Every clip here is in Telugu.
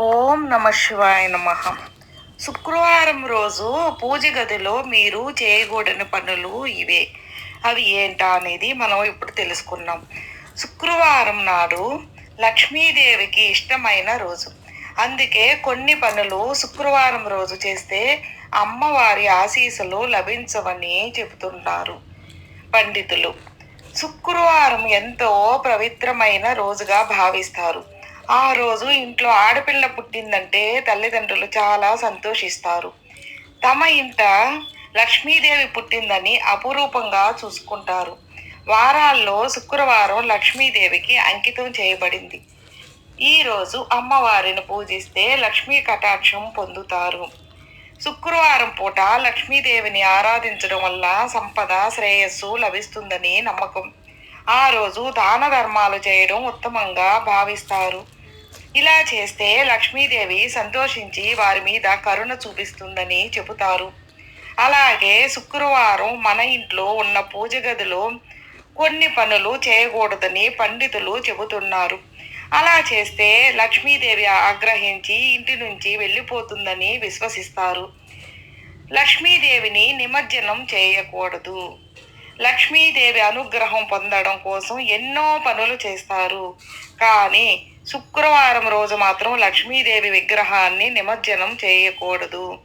ఓం నమ శివాయ నమ. శుక్రవారం రోజు పూజ గదిలో మీరు చేయకూడని పనులు ఇవే. అవి ఏంటా అనేది మనం ఇప్పుడు తెలుసుకున్నాం శుక్రవారం నాడు లక్ష్మీదేవికి ఇష్టమైన రోజు. అందుకే కొన్ని పనులు శుక్రవారం రోజు చేస్తే అమ్మవారి ఆశీస్సులు లభించవని చెబుతున్నారు పండితులు. శుక్రవారం ఎంతో పవిత్రమైన రోజుగా భావిస్తారు. ఆ రోజు ఇంట్లో ఆడపిల్ల పుట్టిందంటే తల్లిదండ్రులు చాలా సంతోషిస్తారు. తమ ఇంట లక్ష్మీదేవి పుట్టిందని అపురూపంగా చూసుకుంటారు. వారాల్లో శుక్రవారం లక్ష్మీదేవికి అంకితం చేయబడింది. ఈరోజు అమ్మవారిని పూజిస్తే లక్ష్మీ కటాక్షం పొందుతారు. శుక్రవారం పూట లక్ష్మీదేవిని ఆరాధించడం వల్ల సంపద శ్రేయస్సు లభిస్తుందని నమ్మకం. ఆ రోజు దాన ధర్మాలు చేయడం ఉత్తమంగా భావిస్తారు. ఇలా చేస్తే లక్ష్మీదేవి సంతోషించి వారి మీద కరుణ చూపిస్తుందని చెబుతారు. అలాగే శుక్రవారం మన ఇంట్లో ఉన్న పూజ గదిలో కొన్ని పనులు చేయకూడదని పండితులు చెబుతున్నారు. అలా చేస్తే లక్ష్మీదేవి ఆగ్రహించి ఇంటి నుంచి వెళ్ళిపోతుందని విశ్వసిస్తారు. లక్ష్మీదేవిని నిమజ్జనం చేయకూడదు. లక్ష్మీదేవి అనుగ్రహం పొందడం కోసం ఎన్నో పనులు చేస్తారు. కానీ శుక్రవారం రోజు మాత్రం లక్ష్మీదేవి విగ్రహాన్ని నిమజ్జనం చేయకూడదు.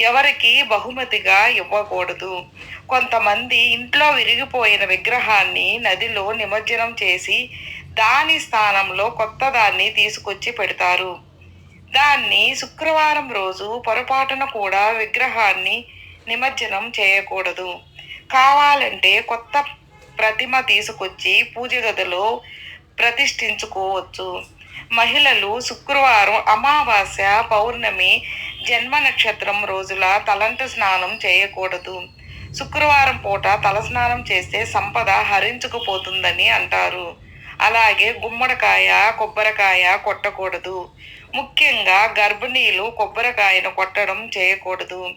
ఎవరికి బహుమతిగా ఇవ్వకూడదు. కొంతమంది ఇంట్లో విరిగిపోయిన విగ్రహాన్ని నదిలో నిమజ్జనం చేసి దాని స్థానంలో కొత్త దాన్ని తీసుకొచ్చి పెడతారు. దాన్ని శుక్రవారం రోజు పొరపాటున కూడా విగ్రహాన్ని నిమజ్జనం చేయకూడదు. కావాలంటే కొత్త ప్రతిమ తీసుకొచ్చి పూజ గదిలో ప్రతిష్ఠించుకోవచ్చు. మహిళలు శుక్రవారం అమావాస్య పౌర్ణమి జన్మ నక్షత్రం రోజుల తలంటు స్నానం చేయకూడదు. శుక్రవారం పూట తలస్నానం చేస్తే సంపద హరించుకుపోతుందని అంటారు. అలాగే గుమ్మడికాయ కొబ్బరికాయ కొట్టకూడదు. ముఖ్యంగా గర్భిణీలు కొబ్బరికాయను కొట్టడం చేయకూడదు.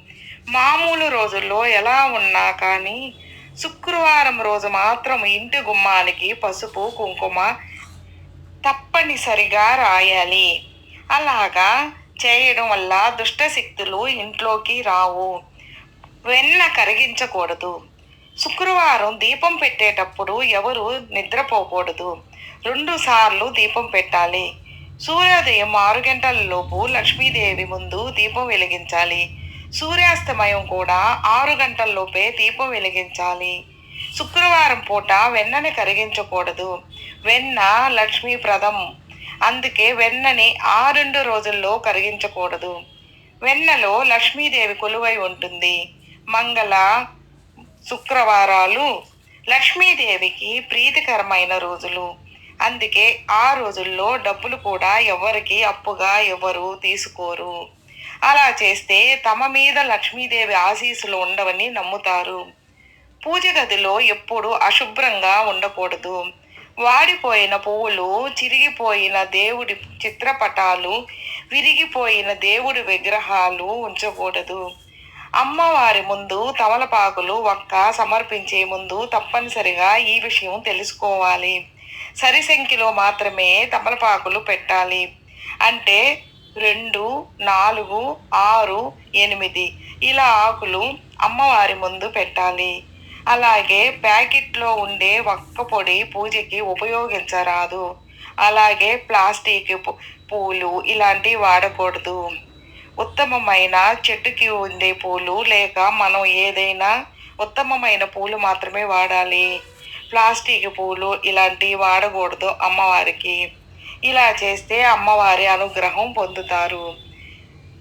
మామూలు రోజుల్లో ఎలా ఉన్నా కానీ శుక్రవారం రోజు మాత్రం ఇంటి గుమ్మానికి పసుపు కుంకుమ తప్పనిసరిగా రాయాలి. అలాగా చేయడం వల్ల దుష్టశక్తులు ఇంట్లోకి రావు. వెన్న కరిగించకూడదు. శుక్రవారం దీపం పెట్టేటప్పుడు ఎవరు నిద్రపోకూడదు. రెండు సార్లు దీపం పెట్టాలి. సూర్యోదయం ఆరు గంటల లోపు లక్ష్మీదేవి ముందు దీపం వెలిగించాలి. సూర్యాస్తమయం కూడా ఆరు గంటల లోపే దీపం వెలిగించాలి. శుక్రవారం పూట వెన్నని కరిగించకూడదు. వెన్న లక్ష్మీప్రదం. అందుకే వెన్నని ఆ రెండు రోజుల్లో కరిగించకూడదు. వెన్నలో లక్ష్మీదేవి కొలువై ఉంటుంది. మంగళ శుక్రవారాలు లక్ష్మీదేవికి ప్రీతికరమైన రోజులు. అందుకే ఆ రోజుల్లో డబ్బులు కూడా ఎవరికి అప్పుగా ఎవరు తీసుకోరు. అలా చేస్తే తమ మీద లక్ష్మీదేవి ఆశీస్సులు ఉండవని నమ్ముతారు. పూజ గదిలో ఎప్పుడు అశుభ్రంగా ఉండకూడదు. వాడిపోయిన పువ్వులు చిరిగిపోయిన దేవుడి చిత్రపటాలు విరిగిపోయిన దేవుడి విగ్రహాలు ఉంచకూడదు. అమ్మవారి ముందు తమలపాకులు ఒక్క సమర్పించే ముందు తప్పనిసరిగా ఈ విషయం తెలుసుకోవాలి. సరి సంఖ్యలో మాత్రమే తమలపాకులు పెట్టాలి. అంటే రెండు నాలుగు ఆరు ఎనిమిది ఇలా ఆకులు అమ్మవారి ముందు పెట్టాలి. అలాగే ప్యాకెట్లో ఉండే ఒక్క పొడి పూజకి ఉపయోగించరాదు. అలాగే ప్లాస్టిక్ పూలు ఇలాంటివి వాడకూడదు. ఉత్తమమైన చెట్టుకి ఉండే పూలు లేక మనం ఏదైనా ఉత్తమమైన పూలు మాత్రమే వాడాలి. ప్లాస్టిక్ పూలు ఇలాంటివి వాడకూడదు అమ్మవారికి. ఇలా చేస్తే అమ్మవారి అనుగ్రహం పొందుతారు.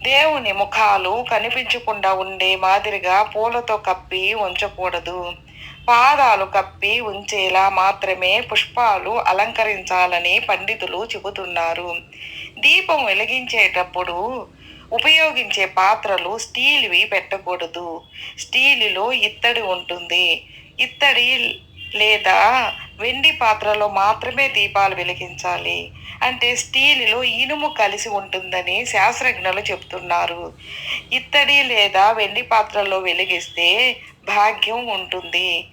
దేవుని ముఖాలు కనిపించకుండా ఉండే మాదిరిగా పూలతో కప్పి ఉంచకూడదు. పాదాలు కప్పి ఉంచేలా మాత్రమే పుష్పాలు అలంకరించాలని పండితులు చెబుతున్నారు. దీపం వెలిగించేటప్పుడు ఉపయోగించే పాత్రలు స్టీల్వి పెట్టకూడదు. స్టీలులో ఇత్తడి ఉంటుంది. ఇత్తడి లేదా వెండి పాత్రలో మాత్రమే దీపాలు వెలిగించాలి. అంటే స్టీలులో ఇనుము కలిసి ఉంటుందని శాస్త్రజ్ఞులు చెప్తున్నారు. ఇత్తడి లేదా వెండి పాత్రలో వెలిగిస్తే భాగ్యం ఉంటుంది.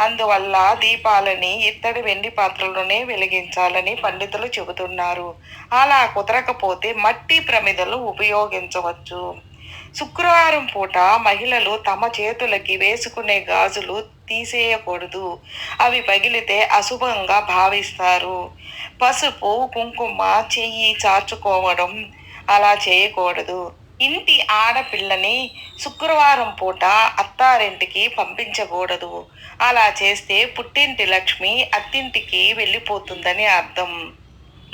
అందువల్ల దీపాలని ఇత్తడి వెండి పాత్రలోనే వెలిగించాలని పండితులు చెబుతున్నారు. అలా కుదరకపోతే మట్టి ప్రమిదలు ఉపయోగించవచ్చు. శుక్రవారం పూట మహిళలు తమ చేతులకి వేసుకునే గాజులు తీసేయకూడదు. అవి పగిలితే అశుభంగా భావిస్తారు. పసుపు కుంకుమ చెయ్యి చాచుకోవడం అలా చేయకూడదు. ఇంటి ఆడపిల్లని శుక్రవారం పూట అత్తారింటికి పంపించకూడదు. అలా చేస్తే పుట్టింటి లక్ష్మి అత్తింటికి వెళ్ళిపోతుందని అర్థం.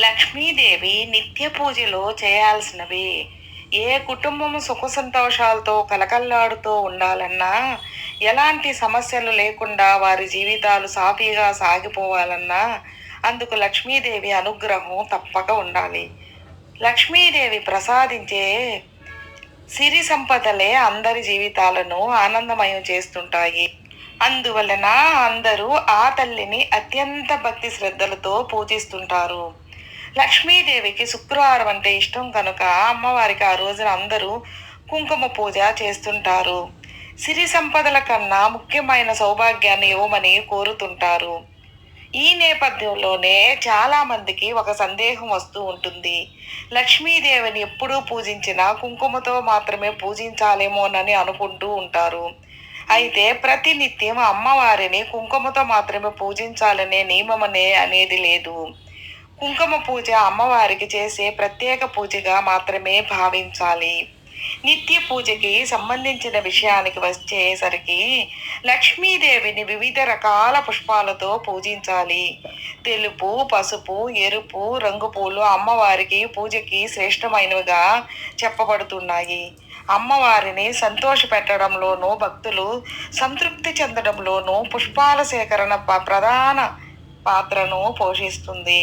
లక్ష్మీదేవి నిత్య పూజలో చేయాల్సినవి ఏ కుటుంబం సుఖ సంతోషాలతో కలకల్లాడుతూ ఉండాలన్నా ఎలాంటి సమస్యలు లేకుండా వారి జీవితాలు సాఫీగా సాగిపోవాలన్నా అందుకు లక్ష్మీదేవి అనుగ్రహం తప్పక ఉండాలి. లక్ష్మీదేవి ప్రసాదించే సిరి సంపదలే అందరి జీవితాలను ఆనందమయం చేస్తుంటాయి. అందువలన అందరూ ఆ తల్లిని అత్యంత భక్తి శ్రద్ధలతో పూజిస్తుంటారు. లక్ష్మీదేవికి శుక్రవారం అంటే ఇష్టం కనుక అమ్మవారికి ఆ రోజున అందరూ కుంకుమ పూజ చేస్తుంటారు. సిరి సంపదల కన్నా ముఖ్యమైన సౌభాగ్యాన్ని ఇవ్వమని కోరుతుంటారు. ఈ నేపథ్యంలోనే చాలామందికి ఒక సందేహం వస్తూ ఉంటుంది. లక్ష్మీదేవిని ఎప్పుడూ పూజించినా కుంకుమతో మాత్రమే పూజించాలేమోనని అనుకుంటూ ఉంటారు. అయితే ప్రతినిత్యం అమ్మవారిని కుంకుమతో మాత్రమే పూజించాలనే నియమమనే అనేది లేదు. కుంకుమ పూజ అమ్మవారికి చేసే ప్రత్యేక పూజగా మాత్రమే భావించాలి. నిత్య పూజకి సంబంధించిన విషయానికి వచ్చేసరికి లక్ష్మీదేవిని వివిధ రకాల పుష్పాలతో పూజించాలి. తెలుపు పసుపు ఎరుపు రంగు పూలు అమ్మవారికి పూజకి శ్రేష్టమైనవిగా చెప్పబడుతున్నాయి. అమ్మవారిని సంతోష పెట్టడంలోనూ భక్తులు సంతృప్తి చెందడంలోనూ పుష్పాల సేకరణ ప్రధాన పాత్రను పోషిస్తుంది.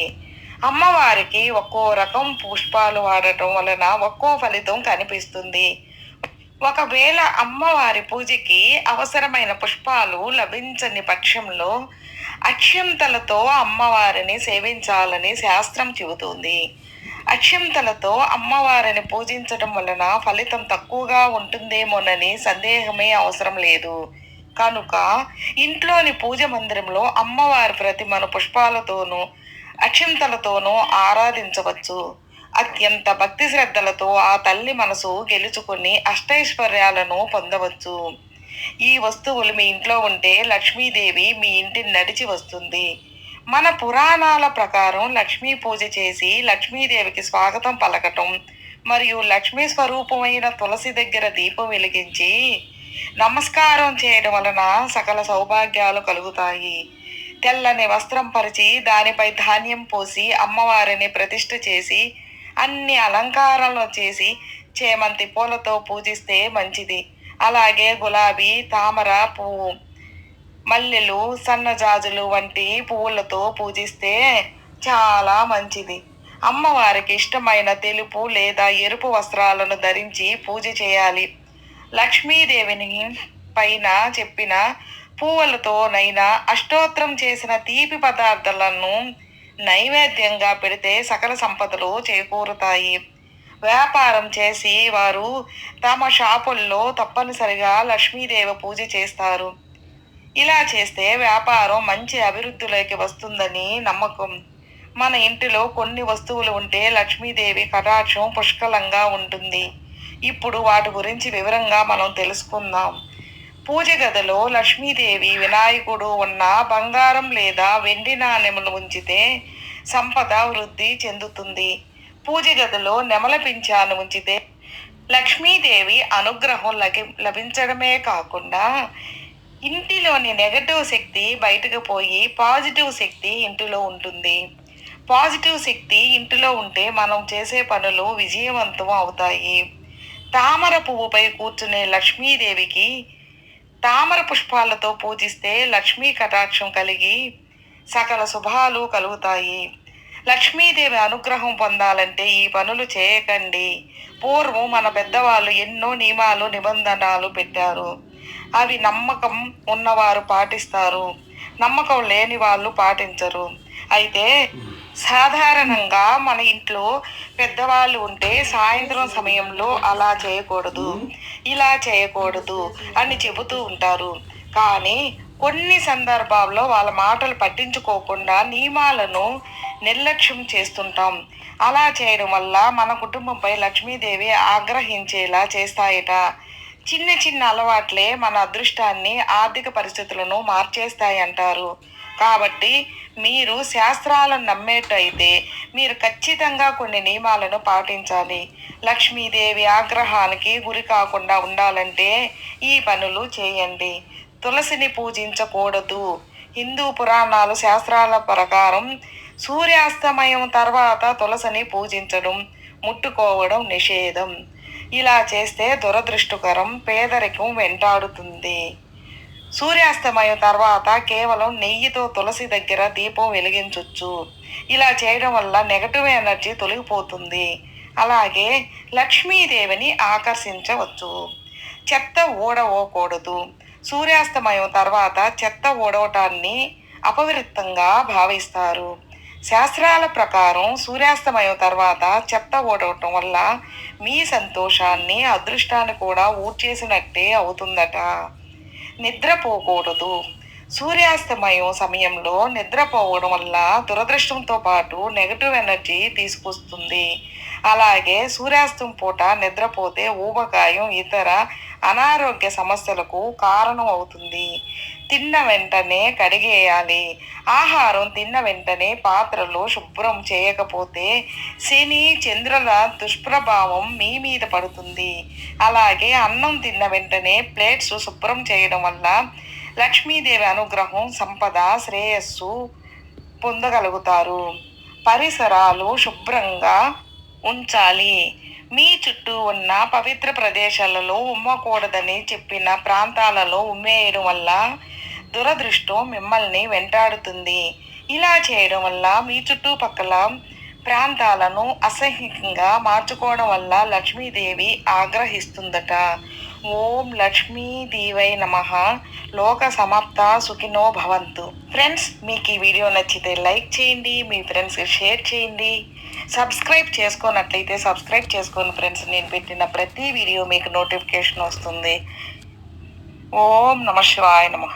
అమ్మవారికి ఒక్కో రకం పుష్పాలు వాడటం వలన ఒక్కో ఫలితం కనిపిస్తుంది. ఒకవేళ అమ్మవారి పూజకి అవసరమైన పుష్పాలు లభించని పక్షంలో అక్షంతలతో అమ్మవారిని సేవించాలని శాస్త్రం చెబుతుంది. అక్షంతలతో అమ్మవారిని పూజించడం వలన ఫలితం తక్కువగా ఉంటుందేమోనని సందేహమే అవసరం లేదు. కనుక ఇంట్లోని పూజ మందిరంలో అమ్మవారి ప్రతిమను పుష్పాలతోనూ అక్షింతలతోనూ ఆరాధించవచ్చు. అత్యంత భక్తి శ్రద్ధలతో ఆ తల్లి మనసు గెలుచుకుని అష్టైశ్వర్యాలను పొందవచ్చు. ఈ వస్తువులు మీ ఇంట్లో ఉంటే లక్ష్మీదేవి మీ ఇంటిని నడిచి వస్తుంది. మన పురాణాల ప్రకారం లక్ష్మీ పూజ చేసి లక్ష్మీదేవికి స్వాగతం పలకటం మరియు లక్ష్మీ స్వరూపమైన తులసి దగ్గర దీపం వెలిగించి నమస్కారం చేయడం వలన సకల సౌభాగ్యాలు కలుగుతాయి. తెల్లని వస్త్రం పరిచి దానిపై ధాన్యం పోసి అమ్మవారిని ప్రతిష్ఠ చేసి అన్ని అలంకారాలను చేసి చేమంతి పూలతో పూజిస్తే మంచిది. అలాగే గులాబీ తామర పువ్వు మల్లెలు సన్నజాజులు వంటి పువ్వులతో పూజిస్తే చాలా మంచిది. అమ్మవారికి ఇష్టమైన తెలుపు లేదా ఎరుపు వస్త్రాలను ధరించి పూజ చేయాలి. లక్ష్మీదేవిని పైన చెప్పిన పువ్వులతోనైనా అష్టోత్తరం చేసిన తీపి పదార్థాలను నైవేద్యంగా పెడితే సకల సంపదలు చేకూరుతాయి. వ్యాపారం చేసి వారు తమ షాపుల్లో తప్పనిసరిగా లక్ష్మీదేవి పూజ చేస్తారు. ఇలా చేస్తే వ్యాపారం మంచి అభివృద్ధిలోకి వస్తుందని నమ్మకం. మన ఇంటిలో కొన్ని వస్తువులు ఉంటే లక్ష్మీదేవి కటాక్షం పుష్కలంగా ఉంటుంది. ఇప్పుడు వాటి గురించి వివరంగా మనం తెలుసుకుందాం. పూజ గదిలో లక్ష్మీదేవి వినాయకుడు ఉన్న బంగారం లేదా వెండి నాణెములు ఉంచితే సంపద వృద్ధి చెందుతుంది. పూజ గదిలో నెమల పింఛాను ఉంచితే లక్ష్మీదేవి అనుగ్రహం లభి లభించడమే కాకుండా ఇంటిలోని నెగటివ్ శక్తి బయటకు పోయి పాజిటివ్ శక్తి ఇంటిలో ఉంటుంది. పాజిటివ్ శక్తి ఇంటిలో ఉంటే మనం చేసే పనులు విజయవంతం అవుతాయి. తామర పువ్వుపై కూర్చునే లక్ష్మీదేవికి తామర పుష్పాలతో పూజిస్తే లక్ష్మీ కటాక్షం కలిగి సకల శుభాలు కలుగుతాయి. లక్ష్మీదేవి అనుగ్రహం పొందాలంటే ఈ పనులు చేయకండి. పూర్వం మన పెద్దవాళ్ళు ఎన్నో నియమాలు నిబంధనలు పెట్టారు. అవి నమ్మకం ఉన్నవారు పాటిస్తారు. నమ్మకం లేని వాళ్ళు పాటించరు. అయితే సాధారణంగా మన ఇంట్లో పెద్దవాళ్ళు ఉంటే సాయంత్రం సమయంలో అలా చేయకూడదు. ఇలా చేయకూడదు అని చెబుతూ ఉంటారు. కానీ కొన్ని సందర్భాల్లో వాళ్ళ మాటలు పట్టించుకోకుండా నియమాలను నిర్లక్ష్యం చేస్తుంటాం. అలా చేయడం వల్ల మన కుటుంబంపై లక్ష్మీదేవి ఆగ్రహించేలా చేస్తాయట. చిన్న చిన్న అలవాట్లే మన అదృష్టాన్ని ఆర్థిక పరిస్థితులను మార్చేస్తాయి అంటారు. కాబట్టి మీరు శాస్త్రాలను నమ్మేటైతే మీరు ఖచ్చితంగా కొన్ని నియమాలను పాటించాలి. లక్ష్మీదేవి ఆగ్రహానికి గురి కాకుండా ఉండాలంటే ఈ పనులు చేయండి. తులసిని పూజించకూడదు. హిందూ పురాణాలు శాస్త్రాల ప్రకారం సూర్యాస్తమయం తర్వాత తులసిని పూజించడం ముట్టుకోవడం నిషేధం. ఇలా చేస్తే దురదృష్టకరం పేదరికం వెంటాడుతుంది. సూర్యాస్తమయం తర్వాత కేవలం నెయ్యితో తులసి దగ్గర దీపం వెలిగించవచ్చు ఇలా చేయడం వల్ల నెగటివ్ ఎనర్జీ తొలగిపోతుంది. అలాగే లక్ష్మీదేవిని ఆకర్షించవచ్చు. చెత్త ఊడవకూడదు. సూర్యాస్తమయం తర్వాత చెత్త ఊడవటాన్ని అపవిత్రంగా భావిస్తారు. శాస్త్రాల ప్రకారం సూర్యాస్తమయం తర్వాత చెత్త ఓడవటం వల్ల మీ సంతోషాన్ని అదృష్టాన్ని కూడా ఊడ్చేసినట్టే అవుతుందట. నిద్రపోకూడదు. సూర్యాస్తమయం సమయంలో నిద్రపోవడం వల్ల దురదృష్టంతో పాటు నెగటివ్ ఎనర్జీ తీసుకొస్తుంది. అలాగే సూర్యాస్తం పూట నిద్రపోతే ఊబకాయం ఇతర అనారోగ్య సమస్యలకు కారణం అవుతుంది. తిన్న వెంటనే కడిగేయాలి. ఆహారం తిన్న వెంటనే పాత్రలు శుభ్రం చేయకపోతే శని చంద్రుల దుష్ప్రభావం మీ మీద పడుతుంది. అలాగే అన్నం తిన్న వెంటనే ప్లేట్స్ శుభ్రం చేయడం వల్ల లక్ష్మీదేవి అనుగ్రహం సంపద శ్రేయస్సు పొందగలుగుతారు. పరిసరాలు శుభ్రంగా ఉంచాలి. మీ చుట్టూ ఉన్న పవిత్ర ప్రదేశాలలో ఉమ్మకూడదని చెప్పిన ప్రాంతాలలో ఉమ్మేయడం వల్ల దురదృష్టం మిమ్మల్ని వెంటాడుతుంది. ఇలా చేయడం వల్ల మీ చుట్టుపక్కల ప్రాంతాలను అసహ్యంగా మార్చుకోవడం వల్ల లక్ష్మీదేవి ఆగ్రహిస్తుందట. ఓం లక్ష్మీ దీవై నమ. లోక సమాప్త సుఖినో భవంతు. ఫ్రెండ్స్ మీకు ఈ వీడియో నచ్చితే లైక్ చేయండి మీ ఫ్రెండ్స్కి షేర్ చేయండి. సబ్స్క్రైబ్ చేసుకున్నట్లయితే సబ్స్క్రైబ్ చేసుకోండి ఫ్రెండ్స్ నేను పెట్టిన ప్రతి వీడియో మీకు నోటిఫికేషన్ వస్తుంది. ఓం నమ శివాయ నమః.